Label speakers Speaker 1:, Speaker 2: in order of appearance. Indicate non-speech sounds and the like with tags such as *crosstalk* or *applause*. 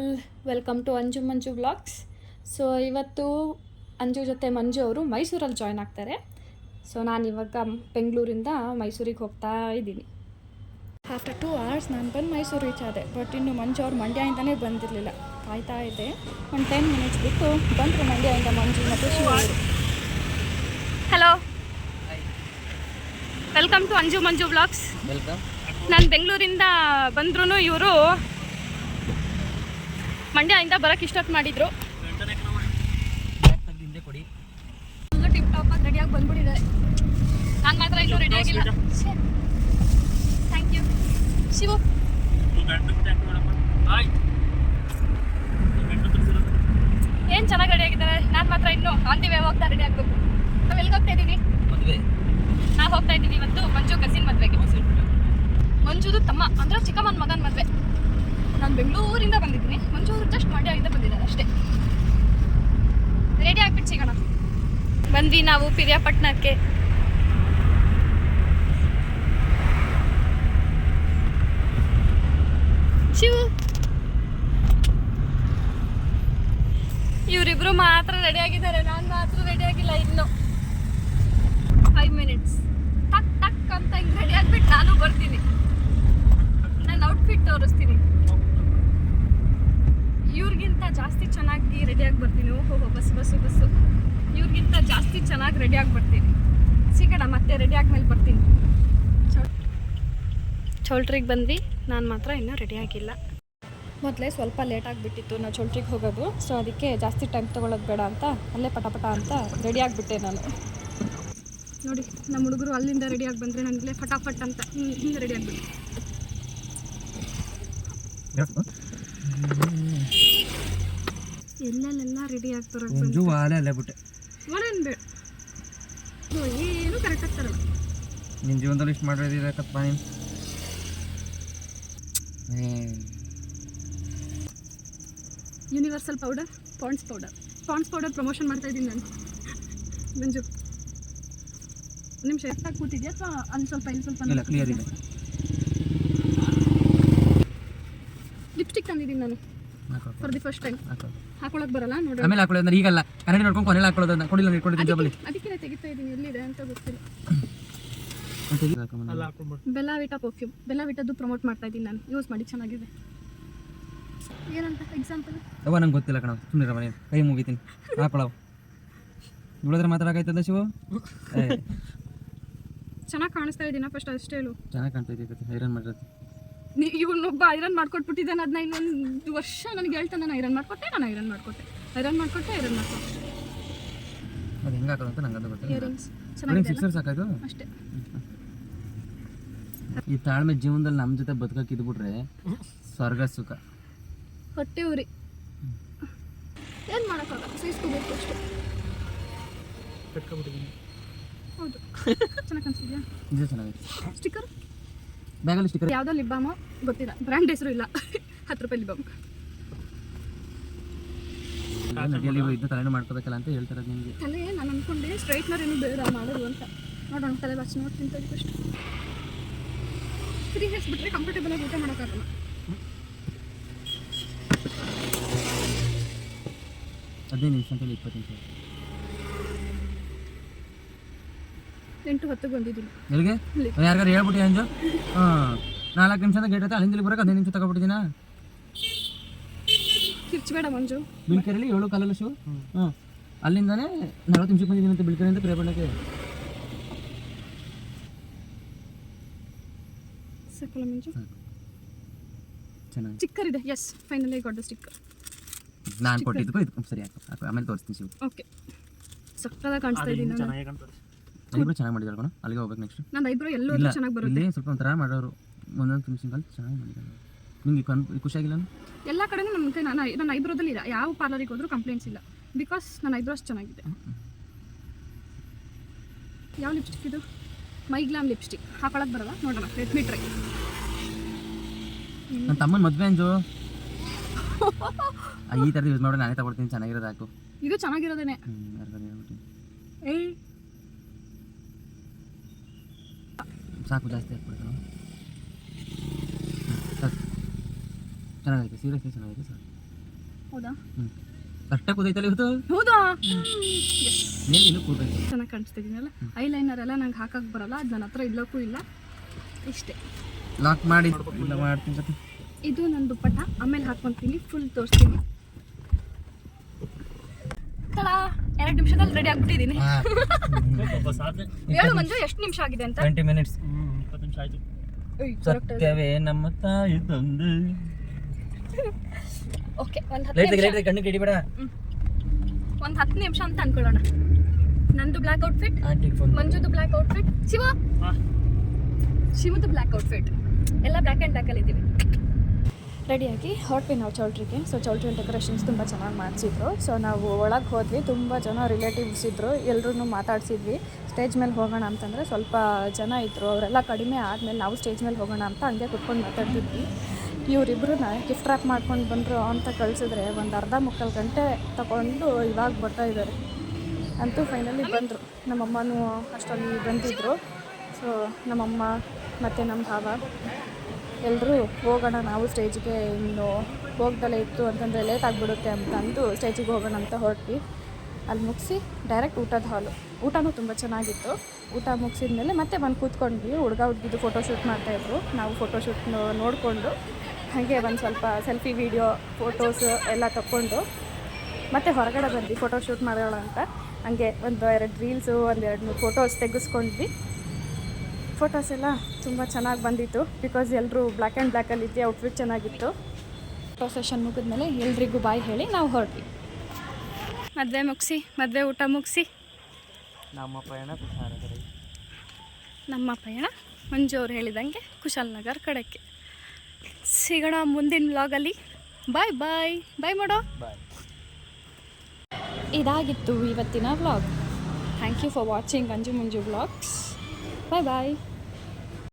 Speaker 1: All welcome to Anju Manju vlogs so ಇವತ್ತು ಅಂಜು ಜೊತೆ ಮಂಜು ಅವರು ಮೈಸೂರಲ್ಲಿ ಜಾಯ್ನ್ ಆಗ್ತಾರೆ. ಸೊ ನಾನು ಇವಾಗ ಬೆಂಗಳೂರಿಂದ ಮೈಸೂರಿಗೆ ಹೋಗ್ತಾ ಇದ್ದೀನಿ. ಆಫ್ಟರ್ ಟೂ ಅವರ್ಸ್ ನಾನು ಬಂದು ಮೈಸೂರು ರೀಚ್ ಆದೆ. ಬಟ್ ಇನ್ನು ಮಂಜು ಅವ್ರು ಮಂಡ್ಯದಿಂದನೇ ಬಂದಿರಲಿಲ್ಲ. ಕಾಯ್ತಾ ಇದ್ದೆ ಒಂದು ಟೆನ್ ಮಿನಿಟ್ಸ್ ಬಿಟ್ಟು ಬಂದರು ಮಂಡ್ಯದಿಂದ ಮಂಜು ಮತ್ತು Shiva hello welcome to Anju Manju vlogs
Speaker 2: welcome
Speaker 1: ನಾನು ಬೆಂಗಳೂರಿಂದ ಬಂದ್ರೂ ಇವರು ಮಂಡ್ಯದಿಂದ ಬರೋಕ್ಕೆ ಇಷ್ಟೊತ್ತು ಮಾಡಿದ್ರು. ಟಿಪ್ ಟಾಪ್ ಆಗಿ ರೆಡಿಯಾಗಿ ಬಂದ್ಬಿಟ್ಟಿದೆ ನಾನು ಮಾತ್ರ ಇನ್ನೂ ರೆಡಿ ಆಗಿಲ್ಲ. Thank you Shivu. ಏನು ಚೆನ್ನಾಗಿ ರೆಡಿ ಆಗಿದ್ದಾರೆ? ನಾನು ಮಾತ್ರ ಇನ್ನು ಆನ್ ದಿ ವೇ ಹೋಗ್ತಾ ರೆಡಿ ಆಗಬೇಕು. ನಾವು ಎಲ್ಲಿಗೆ ಹೋಗ್ತಾ ಇದ್ದೀವಿ?
Speaker 2: ಮದುವೆ.
Speaker 1: ನಾವು ಹೋಗ್ತಾ ಇದ್ದೀವಿ ಇವತ್ತು ಮಂಜು ಕಸಿನ್ ಮದುವೆಗೆ. ಮಂಜುದು ತಮ್ಮ ಅಂದ್ರೆ ಚಿಕ್ಕಮ್ಮನ ಮಗನ ಮದುವೆ. ನಾನು ಬೆಂಗಳೂರಿಂದ ಬಂದಿದ್ದೀನಿ. ಅವರು ಜಸ್ಟ್ ಮಂಡ್ಯದಿಂದ ಬಂದಿದ್ದಾರೆ ಅಷ್ಟೇ. ರೆಡಿ ಆಗ್ಬಿಟ್ಟು ಸಿಗೋಣ. ಬಂದ್ವಿ ನಾವು ಪಿರಿಯಾಪಟ್ಟಣಕ್ಕೆ. ಇವರಿಬ್ರು ಮಾತ್ರ ರೆಡಿ ಆಗಿದ್ದಾರೆ. ನಾನು ಮಾತ್ರ ರೆಡಿ ಆಗಿಲ್ಲ ಇನ್ನು ಫೈವ್ ಮಿನಿಟ್ಸ್ ಟಕ್ ಟಕ್ ಅಂತ ಹಿಂಗೆ ರೆಡಿ ಆಗ್ಬಿಟ್ಟು ನಾನು ಬರ್ತೀನಿ ನಾನು ಔಟ್ಫಿಟ್ ತೋರಿಸ್ತೀನಿ ಇವ್ರಿಗಿಂತ ಜಾಸ್ತಿ ಚೆನ್ನಾಗಿ ರೆಡಿಯಾಗಿ ಬರ್ತೀನಿ ಬಸ್ಸು ಇವ್ರಿಗಿಂತ ಜಾಸ್ತಿ ಚೆನ್ನಾಗಿ ರೆಡಿಯಾಗಿ ಬರ್ತೀನಿ. ಸಿಗೋಣ ಮತ್ತೆ ರೆಡಿ ಆದ್ಮೇಲೆ ಬರ್ತೀನಿ. ಚೌಲ್ಟ್ರಿಗೆ ಬಂದ್ವಿ, ನಾನು ಮಾತ್ರ ಇನ್ನೂ ರೆಡಿ ಆಗಿಲ್ಲ. ಮೊದಲೇ ಸ್ವಲ್ಪ ಲೇಟ್ ಆಗಿಬಿಟ್ಟಿತ್ತು ನಾವು ಚೌಲ್ಟ್ರಿಗೆ ಹೋಗೋದು. ಸೊ ಅದಕ್ಕೆ ಜಾಸ್ತಿ ಟೈಮ್ ತೊಗೊಳೋದು ಬೇಡ ಅಂತ, ಅಲ್ಲೇ ಪಟ ಪಟ ಅಂತ ರೆಡಿ ಆಗಿಬಿಟ್ಟೆ ನಾನು. ನೋಡಿ ನಮ್ಮ ಹುಡುಗರು ಅಲ್ಲಿಂದ ರೆಡಿಯಾಗಿ ಬಂದರೆ ನನಗೆ ಫಟಾಫಟ್ ಅಂತ ಹಿಂಗೆ ರೆಡಿ ಆಗಿಬಿಟ್ಟು ಎಲ್ಲೆಲ್ಲೆಲ್ಲ ರೆಡಿ ಆಗ್ತಾರೆ
Speaker 2: ಮಂಜು ವಾಲೆ ಅಲ್ಲೇ ಬಿಟ್ಟೆ.
Speaker 1: ಮನೇನು ಬೇಡ ಏನು ಕರೆಕ್ಟ್ ಆಗ್ತಾರಲ್ಲ
Speaker 2: ನಿನ್ನ ಜೀವನದಲ್ಲಿ ಇಷ್ಟು ಮಾಡಿರೋದಿರಕಪ್ಪ ನೀನು?
Speaker 1: Universal powder Pond's powder Pond's powder promotion ಮಾಡ್ತಾ ಇದ್ದೀನಿ ನಾನು. ಮಂಜು. ನಿಮ್ಮ ನಿಮಿಷ ಆಗಿ ಕೂತಿದ್ಯಾ ಅಥವಾ ಅಲ್ಲಿ ಸ್ವಲ್ಪ ಇಲ್ಲಿ ಸ್ವಲ್ಪ
Speaker 2: ಇಲ್ಲ ಕ್ಲಿಯರ್ ಇದೆ.
Speaker 1: ಲಿಪ್ಸ್ಟಿಕ್ ತಂದಿದ್ದೀನಿ ನಾನು. ಫಾರ್ ದಿ ಫಸ್ಟ್ ಟೈಮ್
Speaker 2: ಹಾಕು.
Speaker 1: ಹಾಕೊಳಕ್ ಬರಲ್ಲ? ನೋಡಿ
Speaker 2: ಆಮೇಲೆ ಹಾಕೊಳ್ಳೋದು ಅಂದ್ರೆ ಈಗಲ್ಲ. ಕನ್ನಡಿ ನೋಡ್ಕೊಂಡು ಕೊನೆಯಲ್ಲಿ ಹಾಕೊಳ್ಳೋದು ಕೊಡಿಲ್ಲ ಇಟ್ಕೊಂಡಿದ್ದೀನಿ ಜೋಬಲ್ಲಿ.
Speaker 1: ಅದಕ್ಕೆ ತೆಗಿತಾ ಇದ್ದೀನಿ. ಎಲ್ಲಿದೆ ಅಂತ ಗೊತ್ತಿಲ್ಲ. ಬೆಲ್ಲ ವಿಟಾ ಪರ್ಫ್ಯೂಮ್ ಬೆಲ್ಲ ವಿಟದ್ದು ಪ್ರಮೋಟ್ ಮಾಡ್ತಾ ಇದ್ದೀನಿ ನಾನು. ಯೂಸ್ ಮಾಡಿ ಚೆನ್ನಾಗಿದೆ. ಏನಂತ ಎಕ್ಸಾಂಪಲ್
Speaker 2: ಅವ ನಂಗೆ ಗೊತ್ತಿಲ್ಲ ಕಣ ಸುಮ್ಮನೆ ಮನೆ. ಕೈ ಮುಗಿತೀನಿ. ಹಾಕೊಳ್ಳವು ನೋಡಿದ್ರೆ ಮಾತಾಡಕಾಯ್ತದ ಶಿವ?
Speaker 1: ಚೆನ್ನಾಗಿ ಕಾಣಿಸ್ತಾ ಇದ್ದೀನ ಫಸ್ಟ್ ಅಷ್ಟೇ ಹೇಳು.
Speaker 2: ಚೆನ್ನಾಗಿ ಕಾಣ್ತಾ ಇದೀವಿ ಐರನ್ ಮಾಡಿರೋದು.
Speaker 1: ಇವನೊಬ್ಬ ಐರನ್ ಮಾಡ್ಕೊಟ್ಬಿಟ್ಟಿದ್ದಾನೆ ಅದನ್ನ ಇನ್ನೊಂದು ವರ್ಷ ನನಗೆ ಹೇಳ್ತಾನೆ ನಾನು ಐರನ್ ಮಾಡ್ಕೊಟ್ಟೆ ನಾನು ಐರನ್ ಮಾಡ್ಕೊಟ್ಟೆ. ಐರನ್ ಮಾಡ್ಕೊಟ್ಟೆ ಐರನ್ ಮಾಡ್ಕೊಟ್ಟೆ.
Speaker 2: ಅದು ಹೆಂಗೆ ಹಾಕೋದು ಅಂತ ನಂಗೆ ಅದು ಗೊತ್ತಿಲ್ಲ ಸಿಕ್ಸರ್ ಸಾಕಾಯ್ತು?
Speaker 1: ಅಷ್ಟೇ.
Speaker 2: ಈ ತಾಳ್ಮೆ ಜೀವನದಲ್ಲಿ ನಮ್ಮ ಜೊತೆ ಬದುಕಕ್ಕೆ ಇದ್ಬಿಟ್ರೆ ಸ್ವರ್ಗ ಸುಖ.
Speaker 1: ಹೊಟ್ಟೆ ಉರಿ. ಏನು ಮಾಡೋಕ್ಕಾಗಲ್ಲ? ಸಹಿಸ್ಕೋಬೇಕು ಅಷ್ಟೇ. ಹೌದು. ಚೆನ್ನಾಗಿ ಕಾಣಿಸಿದ್ಯಾ
Speaker 2: ಚೆನ್ನಾಗಿದೆ
Speaker 1: ಸ್ಟಿಕ್ಕರ್
Speaker 2: ಬ್ಯಾಗಲ್ಲಿ ಸ್ಟಿಕ್ಕರ್
Speaker 1: ಯಾವುದೋ ಲಿಪ್ ಬಾಮು? ಗೊತ್ತಿಲ್ಲ. ಬ್ರ್ಯಾಂಡ್ ಹೆಸರು ಇಲ್ಲ. ಹತ್ತು ರೂಪಾಯಿ ಲಿಪ್ ಬಾಮ್.
Speaker 2: ಇದು ತಲೆನೂ ಮಾಡ್ಕೋಬೇಕಲ್ಲ ಅಂತ ಹೇಳ್ತಾರೆ ನಿಮಗೆ.
Speaker 1: ತಲೆ ನಾನು ಅನ್ಕೊಂಡೆ ಸ್ಟ್ರೈಟ್ನರ್ ಏನು ಬೇಡ ಮಾಡೋದು ಅಂತ. ನೋಡೋಣ ತಲೆ ಬಾಚಿ ನೋಡ್ತೀನಿ ತಲೆ ಫಸ್ಟ್ ಫ್ರೀ ಬಿಟ್ಟರೆ ಕಂಫರ್ಟೇಬಲ್ ಆಗಿ ಊಟ ಮಾಡೋಕ್ಕಾಗಲ್ಲ.
Speaker 2: ಹದಿನೈದು ನಿಮಿಷ ಅಂತೇಳಿ ಇಪ್ಪತ್ತು ನಿಮಿಷ
Speaker 1: ಎಂಟು ಹತ್ತು ಬಂದಿದ್ದೀನಿ
Speaker 2: ಎಲ್ಲಿಗೆ. ಯಾರಿಗಾರು ಹೇಳ್ಬಿಟ್ಟು ಅಂಜು? ಹಾಂ ನಾಲ್ಕು ನಿಮಿಷದ ಗೇಟ್ ಐತೆ ಅಲ್ಲಿಂದ ಬರೋಕೆ ಹದಿನೈದು ನಿಮಿಷ ತಗೊಬಿಟ್ಟಿದ್ದೀನ?
Speaker 1: ಕಿರ್ಚಬೇಡ ಮಂಜು.
Speaker 2: ಬಿಳ್ಕೆರೆಯಲ್ಲಿ ಏಳು ಕಾಲಲ್ಲ ಶೂ. ಹಾಂ ಅಲ್ಲಿಂದಾನೇ ನಲ್ವತ್ತು ನಿಮಿಷಕ್ಕೆ ಬಂದಿದ್ದೀನಿ ಅಂತ ಬಿಳ್ಕೆರೆಯಿಂದ ಪ್ರೇಪಣ್ಣಕ್ಕೆ
Speaker 1: ಸಾಕಲ್ಲ ಮಂಜು?
Speaker 2: ಚೆನ್ನಾಗಿ
Speaker 1: ಚಿಕ್ಕರಿದೆ. Yes finally got the sticker
Speaker 2: ನಾನು ಕೊಟ್ಟಿದ್ದಕ್ಕೂ ಇದಕ್ಕೂ ಸರಿ ಹಾಕು ಆಮೇಲೆ ತೋರಿಸ್ತೀನಿ ಶಿವ.
Speaker 1: ಓಕೆ ಸಕ್ಕದಾಗ ಕಾಣಿಸ್ತಾ ಇದ್ದೀನಿ ನಾನು
Speaker 2: ಐಬ್ರೋ ಚೆನ್ನಾಗಿ ಮಾಡಿದ್ರು ಕಣ ಅಲ್ಲಿಗೆ ಹೋಗ್ಬೇಕು ನೆಕ್ಸ್ಟ್
Speaker 1: ನನ್ನ ಐಬ್ರೋ ಎಲ್ಲೂ
Speaker 2: ಇಲ್ಲ
Speaker 1: ಚೆನ್ನಾಗಿ ಬರುತ್ತೆ.
Speaker 2: ಇಲ್ಲಿ ಸ್ವಲ್ಪ ಒಂಥರ ಮಾಡೋರು. ಒಂದೊಂದು ಫಿನಿಶಿಂಗಲ್ಲಿ ಚೆನ್ನಾಗಿ ಮಾಡಿದ್ದಾರೆ ನಿಮಗೆ ಕನ್ ಖುಷಿಯಾಗಿಲ್ಲ
Speaker 1: ಎಲ್ಲ ಕಡೆನೂ ನನ್ನ ಕೈ ನಾನು ನನ್ನ ಐಬ್ರೋದಲ್ಲಿ ಇಲ್ಲ. ಯಾವ ಪಾರ್ಲರಿಗೆ ಹೋದ್ರೂ ಕಂಪ್ಲೇಂಟ್ಸ್ ಇಲ್ಲ. ಬಿಕಾಸ್ ನನ್ನ ಐಬ್ರೋಸ್ ಚೆನ್ನಾಗಿದೆ. ಯಾವ ಲಿಪ್ಸ್ಟಿಕ್ ಇದು? ಮೈ ಗ್ಲಾಮ್ ಲಿಪ್ಸ್ಟಿಕ್ ಹಾಕೊಳಕ್ಕೆ ಬರಲ್ಲ? ನೋಡೋಣ. ಲೆಟ್ ಮೀ ಟ್ರೈ
Speaker 2: ನನ್ನ ತಮ್ಮನ ಮದುವೆ ಅಂಜು. *laughs* ಈ ಥರದ್ದು ಯೂಸ್ ಮಾಡೋಣ ನಾನೇ ತಗೊಳ್ತೀನಿ. ಚೆನ್ನಾಗಿರೋದು ಹಾಕು.
Speaker 1: ಇದು ಚೆನ್ನಾಗಿರೋದೇನೆ. ಏಯ್
Speaker 2: ಸಾಕು ಜಾಸ್ತಿ ಹಾಕ್ಬಿಡ್ತಾನೆ ಸಾಕು. ಚೆನ್ನಾಗೈತೆ ಸೀರಿಯಸ್ಲಿ ಚೆನ್ನಾಗೈತೆ ಸರ್
Speaker 3: ಹೌದಾ?
Speaker 2: ಹ್ಞೂ ಕರೆಕ್ಟಾಗಿ ಕೂದೈತಲ್ಲ ಇವತ್ತು?
Speaker 3: ಹೌದಾ?
Speaker 2: ಏನು ಇನ್ನೂ ಕೂದೈತೆ
Speaker 3: ಚೆನ್ನಾಗಿ ಕಾಣಿಸ್ತಿದ್ದೀನಲ್ಲ ಐಲೈನರ್ ಎಲ್ಲ ನಂಗೆ ಹಾಕಕ್ಕೆ ಬರಲ್ಲ ಅದು ನನ್ನ ಹತ್ರ ಇಡ್ಲಕ್ಕೂ ಇಲ್ಲ. ಇಷ್ಟೇ.
Speaker 2: ಲಾಕ್ ಮಾಡಿ. ಇಲ್ಲ ಮಾಡ್ತೀನಿ
Speaker 3: ಇದು ನನ್ನ ದುಪ್ಪಟ್ಟ. ಆಮೇಲೆ ಹಾಕ್ಕೊಂತೀನಿ ಫುಲ್ ತೋರಿಸ್ತೀನಿ. ತಡ. ಎರಡು ನಿಮಿಷದಲ್ಲಿ ರೆಡಿ ಆಗ್ಬಿಟ್ಟಿದ್ದೀನಿ. ಹೇಳು ಮಂಜು ಎಷ್ಟು ನಿಮಿಷ ಆಗಿದೆ ಅಂತ?
Speaker 2: ಟ್ವೆಂಟಿ ಮಿನಿಟ್ಸ್
Speaker 3: ನಿಮಿಷ ಆಯ್ತು.
Speaker 2: ಸತ್ಯವೇ ನಮ್ಮ ತಾಯಿ ತಂದೆ.
Speaker 3: ಓಕೆ ಒಂದು ಹತ್ತು
Speaker 2: ಲೈಟ್
Speaker 3: ನಿಮಿಷ.
Speaker 2: ಲೈಟ್ ಕಣ್ಣಿಗೆ ಹಿಡಿಬೇಡ.
Speaker 3: ಒಂದು ಹತ್ತು ನಿಮಿಷ ಅಂತ ಅನ್ಕೊಳ್ಳೋಣ. ನಂದು ಬ್ಲ್ಯಾಕ್ ಔಟ್ಫಿಟ್ ಮಂಜುದು ಬ್ಲ್ಯಾಕ್ ಔಟ್ಫಿಟ್ ಶಿವ? ಶಿವದು ಬ್ಲ್ಯಾಕ್ ಔಟ್ಫಿಟ್ ಎಲ್ಲ ಬ್ಲ್ಯಾಕ್ ಆ್ಯಂಡ್ ಬ್ಲ್ಯಾಕಲ್ಲಿ ಇದ್ದೀವಿ. ರೆಡಿಯಾಗಿ ಹೊರಟ್ವಿ ನಾವು ಚೌಲ್ಟ್ರಿಗೆ. ಸೊ ಚೌಲ್ಟ್ರಿ ಡೆಕೋರೇಷನ್ಸ್ ತುಂಬ ಚೆನ್ನಾಗಿ ಮಾಡಿಸಿದ್ರು. ಸೊ ನಾವು ಒಳಗೆ ಹೋದ್ವಿ, ತುಂಬ ಜನ ರಿಲೇಟಿವ್ಸ್ ಇದ್ದರು ಎಲ್ಲರೂ ಮಾತಾಡಿಸಿದ್ವಿ. ಸ್ಟೇಜ್ ಮೇಲೆ ಹೋಗೋಣ ಅಂತಂದರೆ ಸ್ವಲ್ಪ ಜನ ಇದ್ದರು ಅವರೆಲ್ಲ ಕಡಿಮೆ ಆದಮೇಲೆ ನಾವು ಸ್ಟೇಜ್ ಮೇಲೆ ಹೋಗೋಣ ಅಂತ ಹಂಗೆ ಕುತ್ಕೊಂಡು ಮಾತಾಡ್ತಿದ್ವಿ. ಇವರಿಬ್ಬರನ್ನ ಗಿಫ್ಟ್ ರ್ಯಾಪ್ ಮಾಡ್ಕೊಂಡು ಬಂದರು ಅಂತ ಕಳಿಸಿದ್ರೆ ಒಂದು ಅರ್ಧ ಮುಕ್ಕಾಲು ಗಂಟೆ ತಗೊಂಡು ಇವಾಗ ಬರ್ತಾ ಇದ್ದಾರೆ ಅಂತೂ ಫೈನಲಿ ಬಂದರು. ನಮ್ಮಮ್ಮನೂ ಅಷ್ಟೊಂದು ಬಂದಿದ್ದರು ಸೊ ನಮ್ಮಮ್ಮ ಮತ್ತು ನಮ್ಮ ಭಾವ. ಎಲ್ಲರೂ ಹೋಗೋಣ, ನಾವು ಸ್ಟೇಜಿಗೆ ಇನ್ನು ಹೋಗ್ದಲೇ ಇತ್ತು ಅಂತಂದರೆ ಲೇಟ್ ಆಗಿಬಿಡುತ್ತೆ ಅಂತಂದು ಸ್ಟೇಜಿಗೆ ಹೋಗೋಣ ಅಂತ ಹೊರಟ್ವಿ. ಅಲ್ಲಿ ಮುಗಿಸಿ ಡೈರೆಕ್ಟ್ ಊಟದ ಹಾಲು ಊಟನೂ ತುಂಬ ಚೆನ್ನಾಗಿತ್ತು. ಊಟ ಮುಗಿಸಿದ ಮೇಲೆ ಮತ್ತೆ ಬಂದು ಕೂತ್ಕೊಂಡ್ವಿ. ಹುಡುಗ ಹುಡುಗಿದು ಫೋಟೋಶೂಟ್ ಮಾಡ್ತಾಯಿದ್ರು ನಾವು ಫೋಟೋಶೂಟ್ ನೋಡಿಕೊಂಡು ಹಾಗೆ ಒಂದು ಸ್ವಲ್ಪ ಸೆಲ್ಫಿ ವೀಡಿಯೋ ಫೋಟೋಸ್ ಎಲ್ಲ ತಗೊಂಡು ಮತ್ತೆ ಹೊರಗಡೆ ಬಂದ್ವಿ. ಫೋಟೋಶೂಟ್ ಮಾಡೋಣ ಅಂತ. ಹಂಗೆ ಒಂದು ಎರಡು ರೀಲ್ಸು ಒಂದು ಎರಡು ಮೂರು ಫೋಟೋಸ್ ತೆಗೆಸ್ಕೊಂಡ್ವಿ ಫೋಟೋಸ್ ಎಲ್ಲ ತುಂಬ ಚೆನ್ನಾಗಿ ಬಂದಿತ್ತು ಬಿಕಾಸ್ ಎಲ್ಲರೂ ಬ್ಲ್ಯಾಕ್ ಆ್ಯಂಡ್ ಬ್ಲ್ಯಾಕಲ್ಲಿ ಇದ್ದೆ ಔಟ್ಫಿಟ್ ಚೆನ್ನಾಗಿತ್ತು. ಪ್ರೊಸೆಷನ್ ಸೆಷನ್ ಮುಗಿದ್ಮೇಲೆ ಎಲ್ರಿಗೂ ಬಾಯ್ ಹೇಳಿ ನಾವು ಹೊರಟ್ವಿ. ಮದುವೆ ಮುಗಿಸಿ ಮದುವೆ ಊಟ ಮುಗಿಸಿ.
Speaker 2: ನಮ್ಮ ಪಯಣ
Speaker 3: ನಮ್ಮ ಪಯಣ ಮಂಜು ಅವ್ರು ಹೇಳಿದಂಗೆ ಕುಶಾಲನಗರ್ ಕಡೆಗೆ. ಸಿಗೋಣ ಮುಂದಿನ ವ್ಲಾಗಲ್ಲಿ ಬಾಯ್ ಬಾಯ್ ಬಾಯ್ ಮಾಡೋ.
Speaker 2: ಬಾಯ್
Speaker 3: ಇದಾಗಿತ್ತು ಇವತ್ತಿನ vlog thank you for watching Anju Manju vlogs bye bye